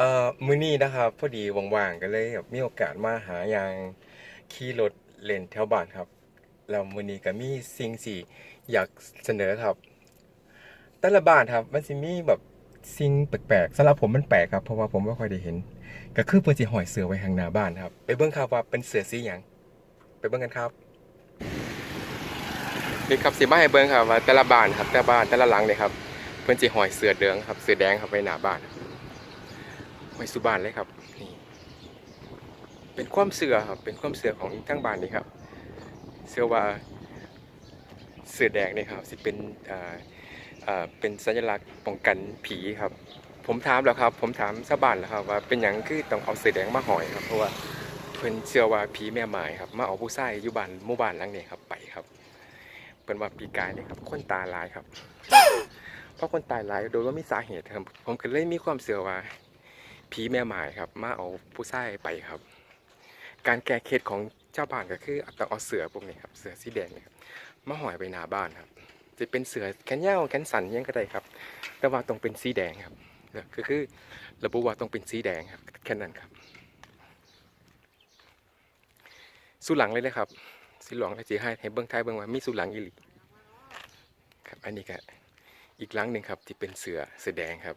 เอ่อมื้อนี้นะครับพอดีว่างๆก็เลยแบบมีโอกาสมาหายางขี่รถเล่นแถวบ้านครับแล้วมื้อนี้ก็มีสิ่งที่อยากเสนอครับ แต่ละบ้านครับ มันสิมีแบบสิ่งแปลกๆสำหรับผมมันแปลกครับเพราะว่าผมไม่ค่อยได้เห็น ก็คือเพิ่นสิห้อยเสือไว้ข้างหน้าบ้านครับ ไปเบิ่งครับว่าเป็นเสือสีหยังไปเบิ่งกันครับนี่ครับสิมาให้เบิ่งครับว่าแต่ละบ้านครับแต่ละบ้านแต่ละหลังเนี่ยครับเพิ่นสิห้อยเสือเหลืองครับเสือแดงครับไว้หน้าบ้าน ไว้สุบานเลยครับนี่เป็นความเสือครับเป็นความเสือของทั้งบ้านนี่ครับเชื่อว่าเสือแดงนี่ครับสิเป็นอ่าอ่าเป็นสัญลักษณ์ป้องกันผีครับ ผมถามแล้วครับ ผมถามชาวบ้านแล้วครับ ว่าเป็นหยังคือต้องเอาเสือแดงมาห่อยครับ เพราะว่าเพิ่นเชื่อว่าผีแม่ไม้ครับมาเอาผู้ชายอยู่บ้านหมู่บ้านหลังนี้ครับไปครับเพิ่นว่าปีกายนี่ครับคนตาลายครับเพราะคนตายหลายโดยว่ามีสาเหตุครับผมก็เลยมีความเชื่อว่า ผีแม่หมายครับมาเอาผู้ชายไปครับ การแก้เคล็ดของเจ้าบ้านก็คือต้องเอาเสือพวกนี้ครับเสือสีแดงเนี่ครับมาห่อยไปหน้าบ้านครับ จะเป็นเสือแขนยาวแขนสั้นยังก็ได้ครับ แต่ว่าต้องเป็นสีแดงครับก็คือระบุว่าต้องเป็นสีแดงครับแค่นั้นครับสุหลังเลยนะครับสีหลวงเลยจีให้ให้เบิ้องไทายเบิ้องว่ามีสุหลังอีหลีครับอันนี้ก็อีกหลังหนึ่งครับที่เป็นเสือเสือแดงครับ